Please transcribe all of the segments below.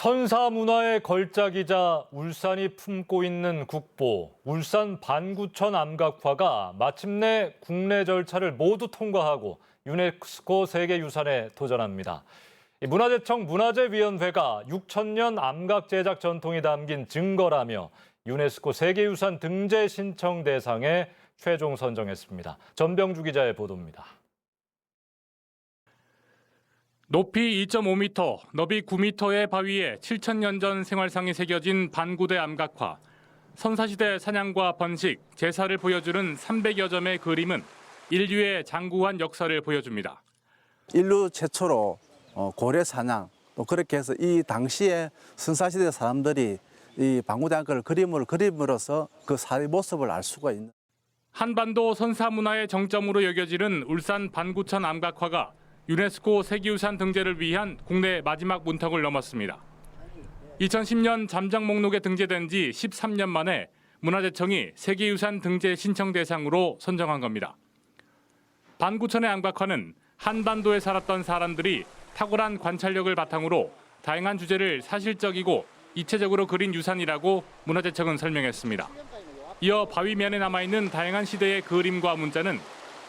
선사 문화의 걸작이자 울산이 품고 있는 국보, 울산 반구천 암각화가 마침내 국내 절차를 모두 통과하고 유네스코 세계유산에 도전합니다. 이 문화재청 문화재위원회가 6천년 암각 제작 전통이 담긴 증거라며 유네스코 세계유산 등재 신청 대상에 최종 선정했습니다. 전병주 기자의 보도입니다. 높이 2.5m, 너비 9m의 바위에 7천년 전 생활상이 새겨진 반구대 암각화. 선사시대 사냥과 번식, 제사를 보여주는 300여 점의 그림은 인류의 장구한 역사를 보여줍니다. 인류 최초로 어, 고래 사냥 또 그렇게 해서 이 당시에 선사시대 사람들이 이 방구대학교를 그림으로 그림으로써 그 사회 모습을 알 수가 있는. 한반도 선사 문화의 정점으로 여겨지는 울산 반구천 암각화가 유네스코 세계유산 등재를 위한 국내 마지막 문턱을 넘었습니다. 2010년 잠정 목록에 등재된 지 13년 만에 문화재청이 세계유산 등재 신청 대상으로 선정한 겁니다. 반구천의 암각화는 한반도에 살았던 사람들이 탁월한 관찰력을 바탕으로 다양한 주제를 사실적이고 입체적으로 그린 유산이라고 문화재청은 설명했습니다. 이어 바위면에 남아있는 다양한 시대의 그림과 문자는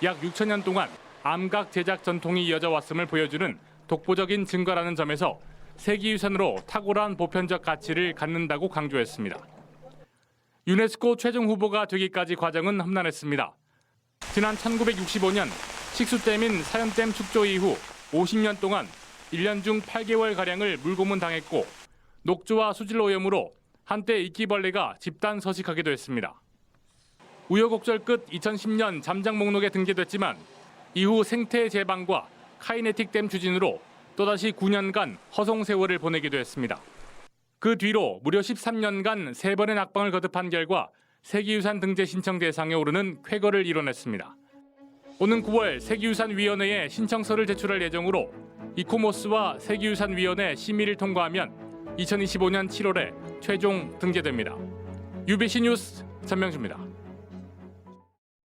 약 6천 년 동안 암각 제작 전통이 이어져 왔음을 보여주는 독보적인 증거라는 점에서 세계유산으로 탁월한 보편적 가치를 갖는다고 강조했습니다. 유네스코 최종 후보가 되기까지 과정은 험난했습니다. 지난 1965년 식수댐인 사연댐 축조 이후 50년 동안 1년 중 8개월가량을 물고문 당했고 녹조와 수질 오염으로 한때 이끼벌레가 집단 서식하기도 했습니다. 우여곡절 끝 2010년 잠장 목록에 등재됐지만 이후 생태 재방과 카이네틱 댐 추진으로 또다시 9년간 허송 세월을 보내기도 했습니다. 그 뒤로 무려 13년간 세 번의 낙방을 거듭한 결과 세계유산 등재 신청 대상에 오르는 쾌거를 이뤄냈습니다. 오는 9월 세계유산위원회에 신청서를 제출할 예정으로 이코모스와 세계유산위원회 심의를 통과하면 2025년 7월에 최종 등재됩니다. UBC 뉴스 전명주입니다.